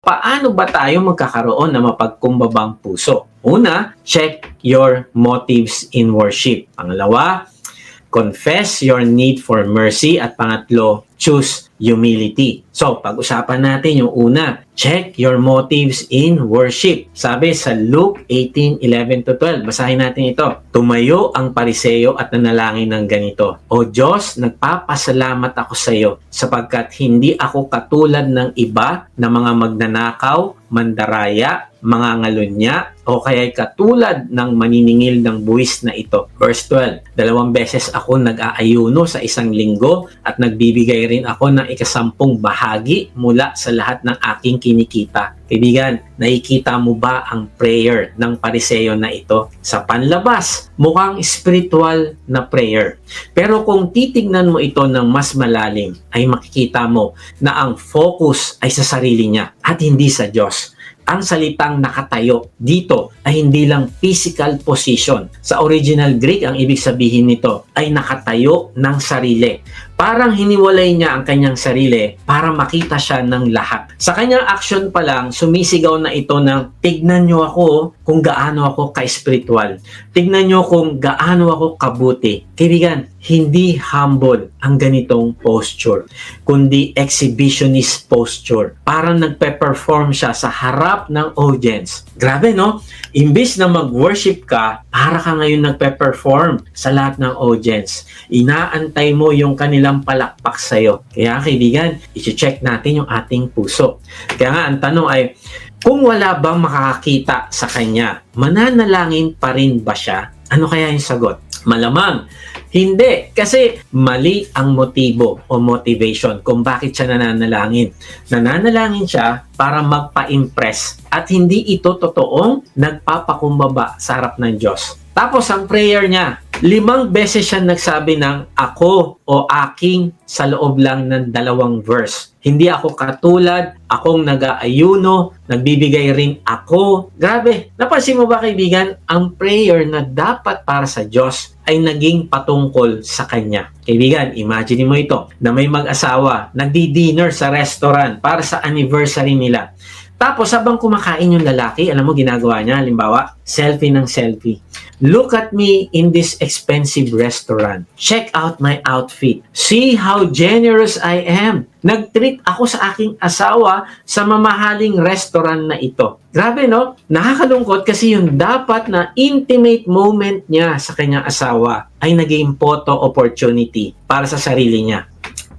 Paano ba tayo magkakaroon ng mapagkumbabang puso? Una, check your motives in worship. Pangalawa, confess your need for mercy. At pangatlo, choose humility. So, pag-usapan natin yung una, check your motives in worship. Sabi sa Luke 18:11 to 12, basahin natin ito. Tumayo ang pariseyo at nanalangin ng ganito, O Diyos, nagpapasalamat ako sa iyo sapagkat hindi ako katulad ng iba na mga magnanakaw, mandaraya, mga ngalunya, o kaya'y katulad ng maniningil ng buwis na ito. Verse 12, Dalawang beses ako nag-aayuno sa isang linggo at nagbibigay rin ako ng ikasampung bahagi mula sa lahat ng aking kinikita. Kaibigan, nakikita mo ba ang prayer ng pariseyo na ito? Sa panlabas, mukhang spiritual na prayer. Pero kung titignan mo ito ng mas malalim, ay makikita mo na ang focus ay sa sarili niya at hindi sa Diyos ang salitang nakatayo dito ay hindi lang physical position. Sa original Greek, ang ibig sabihin nito ay nakatayo ng sarili. Parang hiniwalay niya ang kanyang sarili para makita siya ng lahat. Sa kanyang action pa lang, sumisigaw na ito ng tignan niyo ako kung gaano ako ka-spiritual. Tignan niyo kung gaano ako kabuti. Kaibigan, hindi humble ang ganitong posture, kundi exhibitionist posture. Parang nagpe-perform siya sa harap ng audience. Grabe, no? Imbis na mag-worship ka, para ka ngayon nagpe-perform sa lahat ng audience. Inaantay mo yung kanilang palakpak sa'yo. Kaya kaibigan, isi-check natin yung ating puso. Kaya nga, ang tanong ay, kung wala bang makakakita sa kanya, mananalangin pa rin ba siya? Ano kaya yung sagot? Malamang, hindi. Kasi mali ang motibo o motivation kung bakit siya nananalangin. Nananalangin siya para magpa-impress at hindi ito totoong nagpapakumbaba sa harap ng Diyos. Tapos ang prayer niya, limang beses siya nagsabi ng ako o aking sa loob lang ng dalawang verse. Hindi ako katulad, akong nag-aayuno, nagbibigay rin ako. Grabe, napansin mo ba kaibigan, ang prayer na dapat para sa Diyos ay naging patungkol sa Kanya. Kaibigan, imagine mo ito, na may mag-asawa, nagdi-dinner sa restaurant para sa anniversary nila. Tapos habang kumakain yung lalaki, alam mo ginagawa niya, halimbawa, selfie ng selfie. Look at me in this expensive restaurant. Check out my outfit. See how generous I am. Nag-treat ako sa aking asawa sa mamahaling restaurant na ito. Grabe no? Nakakalungkot kasi yung dapat na intimate moment niya sa kanyang asawa ay naging photo opportunity para sa sarili niya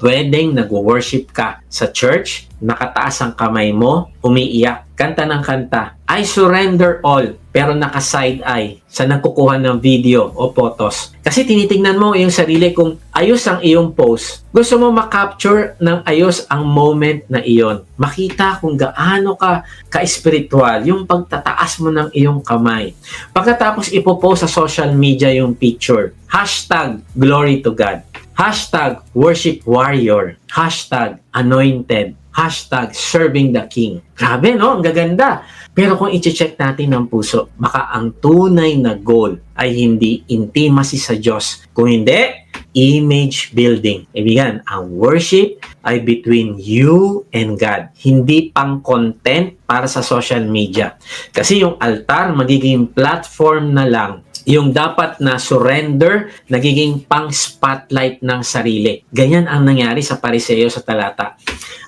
pwedeng nag-worship ka sa church, nakataas ang kamay mo, umiiyak, kanta ng kanta, I surrender all, pero naka-side eye sa nagkukuha ng video o photos. Kasi tinitingnan mo yung sarili kung ayos ang iyong post. Gusto mo makapture ng ayos ang moment na iyon. Makita kung gaano ka ka-spiritual, yung pagtataas mo ng iyong kamay. Pagkatapos ipopost sa social media yung picture, hashtag glory to God. Hashtag worship warrior. Hashtag anointed. Hashtag serving the king. Grabe, no? Ang gaganda. Pero kung i-check natin ng puso, baka ang tunay na goal ay hindi intimacy sa Diyos. Kung hindi, image building. Ibigan, ang worship ay between you and God. Hindi pang content para sa social media. Kasi yung altar magiging platform na lang yung dapat na surrender, nagiging pang spotlight ng sarili. Ganyan ang nangyari sa Pariseo sa talata.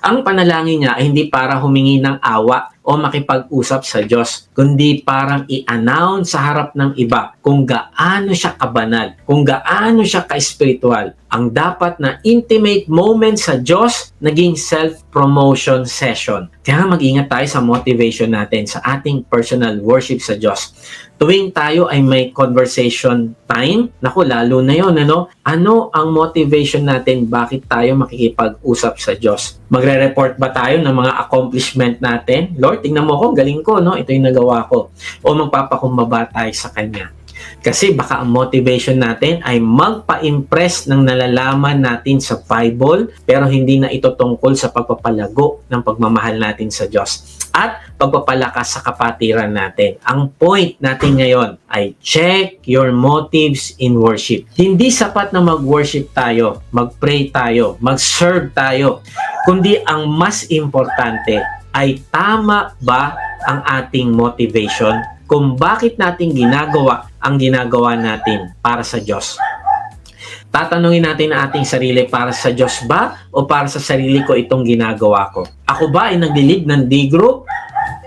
Ang panalangin niya ay hindi para humingi ng awa o makipag-usap sa Diyos, kundi parang i-announce sa harap ng iba kung gaano siya kabanal, kung gaano siya ka-spiritual. Ang dapat na intimate moment sa Diyos, naging self-promotion session. Kaya mag-ingat tayo sa motivation natin sa ating personal worship sa Diyos. Tuwing tayo ay may conversation time, naku, lalo na yon ano? Ano ang motivation natin bakit tayo makikipag-usap sa Diyos? Magre-report ba tayo ng mga accomplishment natin? Lord, tingnan mo ako, galing ko, no? Ito yung nagawa ko. O magpapakumbaba tayo sa Kanya. Kasi baka ang motivation natin ay magpa-impress ng nalalaman natin sa Bible pero hindi na ito tungkol sa pagpapalago ng pagmamahal natin sa Diyos at pagpapalakas sa kapatiran natin. Ang point natin ngayon ay check your motives in worship. Hindi sapat na mag-worship tayo, mag-pray tayo, mag-serve tayo, kundi ang mas importante ay tama ba ang ating motivation kung bakit natin ginagawa ang ginagawa natin para sa Diyos. Tatanungin natin ang ating sarili para sa Diyos ba o para sa sarili ko itong ginagawa ko? Ako ba ay naglilig ng D-group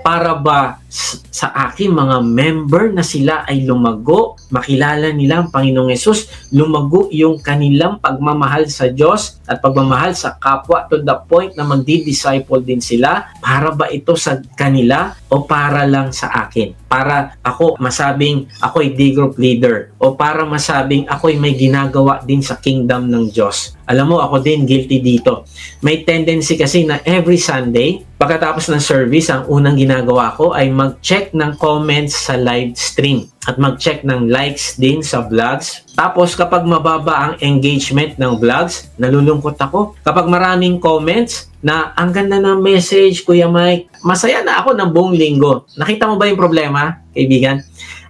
para ba sa aking mga member na sila ay lumago, makilala nila ang Panginoong Yesus, lumago yung kanilang pagmamahal sa Diyos at pagmamahal sa kapwa to the point na magdi-disciple din sila para ba ito sa kanila o para lang sa akin? Para ako masabing ako'y D-group leader o para masabing ako'y may ginagawa din sa kingdom ng Diyos. Alam mo, ako din guilty dito. May tendency kasi na every Sunday, pagkatapos ng service, ang unang ginagawa ko ay mag-check ng comments sa live stream at mag-check ng likes din sa vlogs. Tapos kapag mababa ang engagement ng vlogs, nalulungkot ako. Kapag maraming comments na ang ganda ng message, Kuya Mike, masaya na ako ng buong linggo. Nakita mo ba yung problema, kaibigan?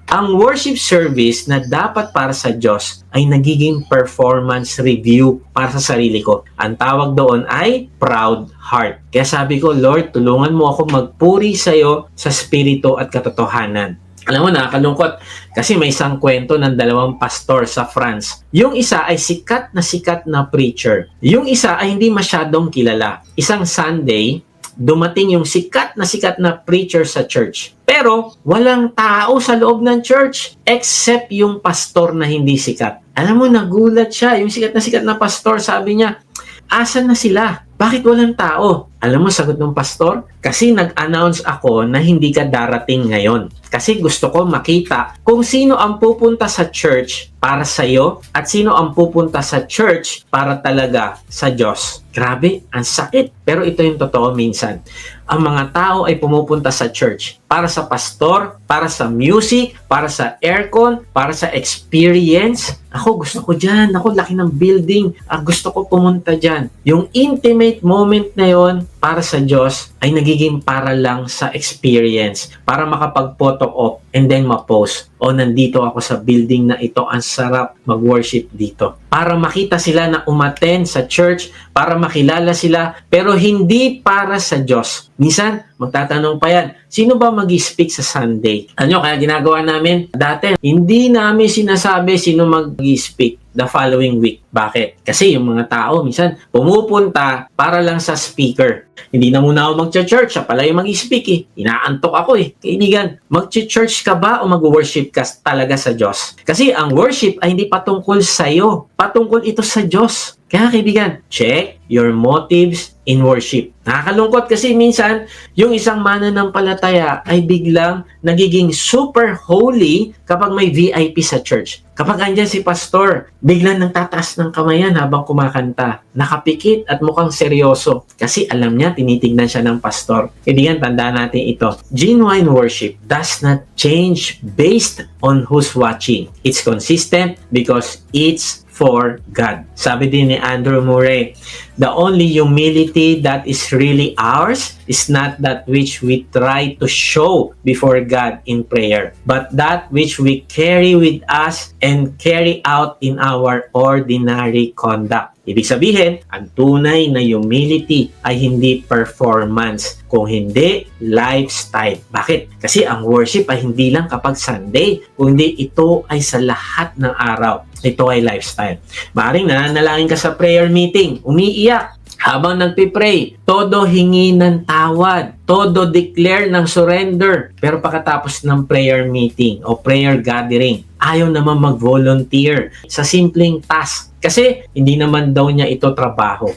Ang worship service na dapat para sa Diyos ay nagiging performance review para sa sarili ko. Ang tawag doon ay proud heart. Kaya sabi ko, Lord, tulungan mo ako magpuri sa iyo sa spirito at katotohanan. Alam mo, nakakalungkot kasi may isang kwento ng dalawang pastor sa France. Yung isa ay sikat na sikat na preacher. Yung isa ay hindi masyadong kilala. Isang Sunday, dumating yung sikat na sikat na preacher sa church. Pero walang tao sa loob ng church except yung pastor na hindi sikat. Alam mo, nagulat siya. Yung sikat na sikat na pastor, sabi niya, asan na sila? Bakit walang tao? Alam mo, sagot ng pastor, kasi nag-announce ako na hindi ka darating ngayon. Kasi gusto ko makita kung sino ang pupunta sa church para sa iyo at sino ang pupunta sa church para talaga sa Diyos. Grabe, ang sakit. Pero ito yung totoo minsan. Ang mga tao ay pumupunta sa church para sa pastor, para sa music, para sa aircon, para sa experience. Ako, gusto ko dyan. Ako, laki ng building. Ah, gusto ko pumunta dyan. Yung intimate moment na yon para sa Diyos ay nagiging para lang sa experience. Para makapag-photo op and then ma-post. O nandito ako sa building na ito. Ang sarap mag-worship dito. Para makita sila na umattend sa church, para makilala sila, pero hindi para sa Diyos. Minsan, magtatanong pa yan, sino ba mag-speak sa Sunday? Ano, kaya ginagawa namin dati, hindi namin sinasabi sino mag-speak the following week. Bakit? Kasi yung mga tao, minsan, pumupunta para lang sa speaker. Hindi na muna ako mag-church, siya pala yung mag-speak eh. Inaantok ako eh. Kaibigan, mag-church ka ba o mag-worship ka talaga sa Diyos? Kasi ang worship ay hindi patungkol sa iyo. Patungkol ito sa Diyos. Kaya kaibigan, check your motives in worship. Nakakalungkot kasi minsan, yung isang mananampalataya ay biglang nagiging super holy kapag may VIP sa church. Kapag andyan si pastor, biglang nang tataas ng kamayan habang kumakanta. Nakapikit at mukhang seryoso. Kasi alam niya, tinitignan siya ng pastor. Kaibigan, tandaan natin ito. Genuine worship does not change based on who's watching. It's consistent because it's for God. Sabi din ni Andrew Murray, the only humility that is really ours is not that which we try to show before God in prayer, but that which we carry with us and carry out in our ordinary conduct. Ibig sabihin, ang tunay na humility ay hindi performance, kung hindi lifestyle. Bakit? Kasi ang worship ay hindi lang kapag Sunday, kundi ito ay sa lahat ng araw. Ito ay lifestyle. Maring nananalangin ka sa prayer meeting, umiiyak, habang nagpipray, todo hingi ng tawad, todo declare ng surrender. Pero pagkatapos ng prayer meeting o prayer gathering, ayaw naman mag-volunteer sa simpleng task. Kasi hindi naman daw niya ito trabaho.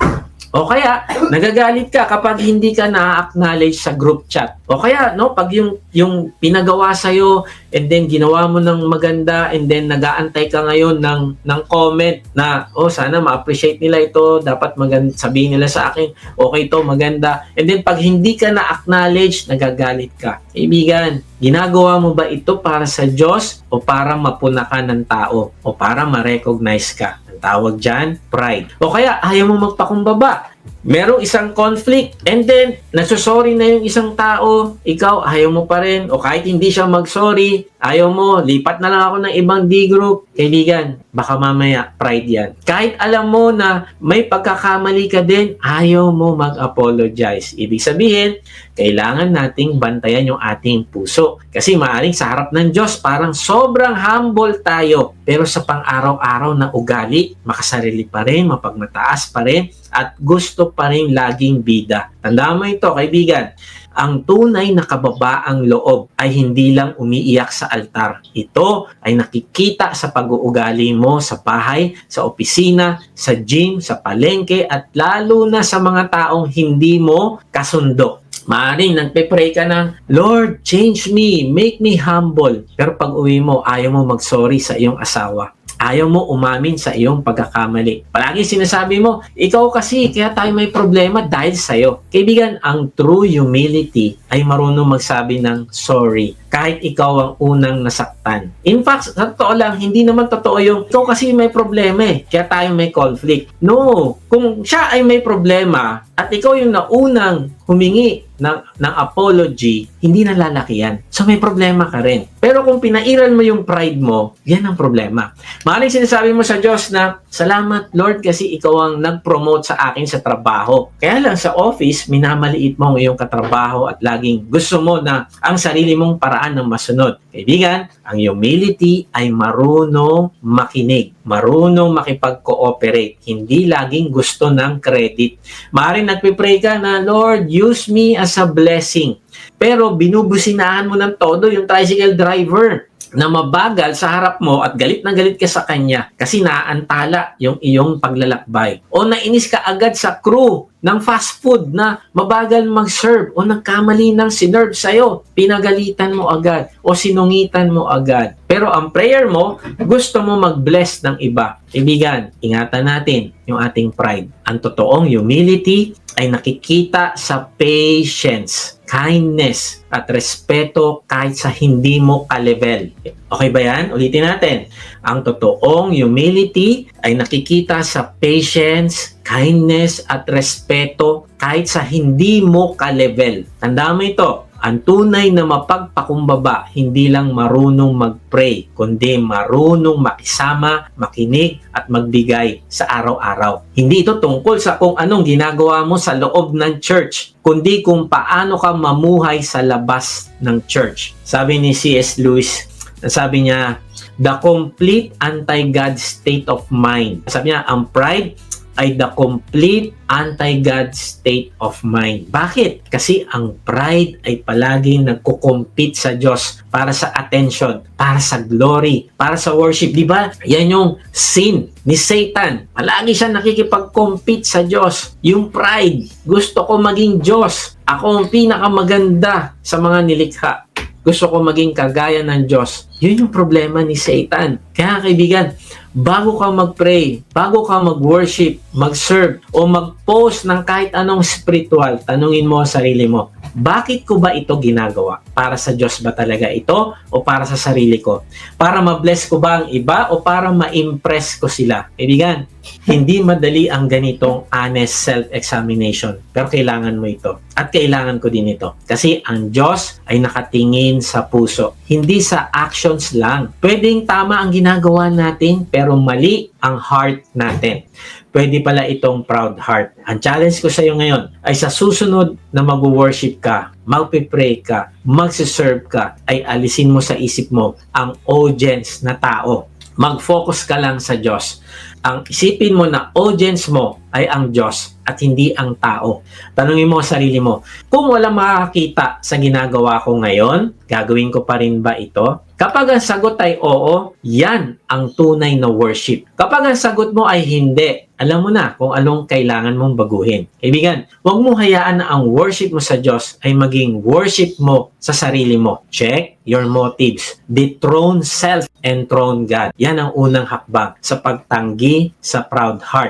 O kaya, nagagalit ka kapag hindi ka na-acknowledge sa group chat. O kaya, no, pag yung, yung pinagawa sa'yo, and then ginawa mo ng maganda, and then nagaantay ka ngayon ng, ng comment na, oh, sana ma-appreciate nila ito, dapat maganda, sabihin nila sa akin, okay to, maganda. And then pag hindi ka na-acknowledge, nagagalit ka. Kaibigan, ginagawa mo ba ito para sa Diyos o para mapuna ka ng tao o para ma-recognize ka? Tawag dyan, pride. O kaya ayaw mo magpakumbaba. Merong isang conflict and then nagsosorry na yung isang tao, ikaw ayaw mo pa rin o kahit hindi siya mag-sorry, ayaw mo, lipat na lang ako ng ibang D group. Kaibigan, baka mamaya pride yan. Kahit alam mo na may pagkakamali ka din, ayaw mo mag-apologize. Ibig sabihin, kailangan nating bantayan yung ating puso. Kasi maaring sa harap ng Diyos, parang sobrang humble tayo. Pero sa pang-araw-araw na ugali, makasarili pa rin, mapagmataas pa rin, at gusto pa rin laging bida. Tandaan mo ito, kaibigan. Ang tunay na kababaang loob ay hindi lang umiiyak sa altar. Ito ay nakikita sa pag-uugali mo sa bahay, sa opisina, sa gym, sa palengke, at lalo na sa mga taong hindi mo kasundo. Maaring nagpe-pray ka ng, Lord, change me, make me humble. Pero pag uwi mo, ayaw mo mag-sorry sa iyong asawa. Ayaw mo umamin sa iyong pagkakamali. Palagi sinasabi mo, ikaw kasi, kaya tayo may problema dahil sa'yo. Kaibigan, ang true humility ay marunong magsabi ng sorry kahit ikaw ang unang nasaktan. In fact, sa totoo lang, hindi naman totoo yung ikaw kasi may problema eh, kaya tayo may conflict. No, kung siya ay may problema at ikaw yung naunang humingi ng, ng apology, hindi na lalaki yan. So may problema ka rin. Pero kung pinairan mo yung pride mo, yan ang problema. Maaaring sinasabi mo sa Diyos na, Salamat Lord kasi ikaw ang nag-promote sa akin sa trabaho. Kaya lang sa office, minamaliit mo ang iyong katrabaho at laging gusto mo na ang sarili mong paraan ng masunod. Kaibigan, ang humility ay marunong makinig, marunong makipag-cooperate, hindi laging gusto ng credit. Maaaring nagpipray ka na, Lord, use me as a blessing. Pero binubusinahan mo ng todo yung tricycle driver na mabagal sa harap mo at galit na galit ka sa kanya kasi naantala yung iyong paglalakbay. O nainis ka agad sa crew ng fast food na mabagal mag-serve o nagkamali ng sinerve sa'yo. Pinagalitan mo agad o sinungitan mo agad. Pero ang prayer mo, gusto mo mag-bless ng iba. Ibigan, ingatan natin yung ating pride. Ang totoong humility ay nakikita sa patience, kindness, at respeto kahit sa hindi mo ka-level. Okay ba yan? Ulitin natin. Ang totoong humility ay nakikita sa patience, kindness, at respeto kahit sa hindi mo ka-level. Tandaan mo ito. Ang tunay na mapagpakumbaba, hindi lang marunong mag-pray, kundi marunong makisama, makinig, at magbigay sa araw-araw. Hindi ito tungkol sa kung anong ginagawa mo sa loob ng church, kundi kung paano ka mamuhay sa labas ng church. Sabi ni C.S. Lewis, sabi niya, the complete anti-God state of mind. Sabi niya, ang pride ay the complete anti-God state of mind. Bakit? Kasi ang pride ay palaging nagko-compete sa Diyos para sa attention, para sa glory, para sa worship. Di ba? Yan yung sin ni Satan. Palagi siya nakikipag-compete sa Diyos. Yung pride, gusto ko maging Diyos. Ako ang pinakamaganda sa mga nilikha gusto ko maging kagaya ng Diyos. Yun yung problema ni Satan. Kaya kaibigan, bago ka mag-pray, bago ka mag-worship, mag-serve, o mag-post ng kahit anong spiritual, tanungin mo sa sarili mo, bakit ko ba ito ginagawa? Para sa Diyos ba talaga ito o para sa sarili ko? Para ma-bless ko ba ang iba o para ma-impress ko sila? Kaibigan, hindi madali ang ganitong honest self-examination. Pero kailangan mo ito. At kailangan ko din ito. Kasi ang Diyos ay nakatingin sa puso. Hindi sa actions lang. Pwedeng tama ang ginagawa natin pero mali ang heart natin. Pwede pala itong proud heart. Ang challenge ko sa iyo ngayon ay sa susunod na mag-worship ka, magpe-pray ka, magsiserve ka, ay alisin mo sa isip mo ang audience na tao. Mag-focus ka lang sa Diyos. Ang isipin mo na audience mo ay ang Diyos at hindi ang tao. Tanungin mo sa sarili mo, kung wala makakakita sa ginagawa ko ngayon, gagawin ko pa rin ba ito? Kapag ang sagot ay oo, yan ang tunay na worship. Kapag ang sagot mo ay hindi, alam mo na kung anong kailangan mong baguhin. Kaibigan, huwag mo hayaan na ang worship mo sa Diyos ay maging worship mo sa sarili mo. Check your motives. Dethrone self, enthrone God. Yan ang unang hakbang sa pagtanggi sa proud heart.